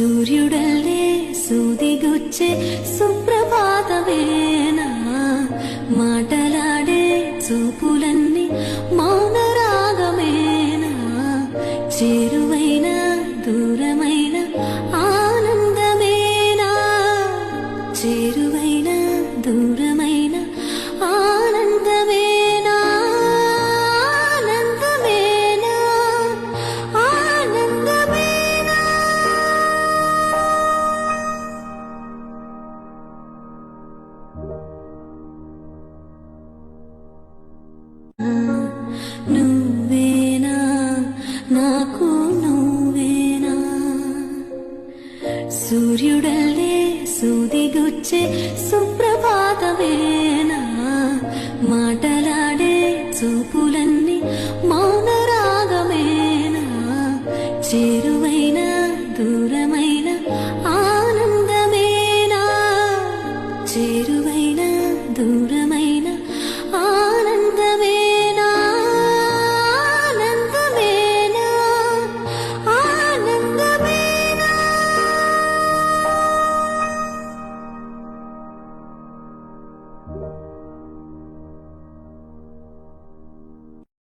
సూర్యుడలే సూది గుచ్చే സുപ്രഭാതമേന മാടലാടെ చూపులన్నీ మౌనరాగమేన? చేరువైన దూరమైన ఆనందమేనా? చేరువైన దూరమైన నాకు నువ్వేనా? సూర్యుడల్లే సూదిగుచ్చే సుప్రభాతమేనా? మాటలాడే చూపులన్నీ మౌనరాగమేనా? చేరువైన దూరమైన ఆనందమేనా? చేరువైన దూరమైన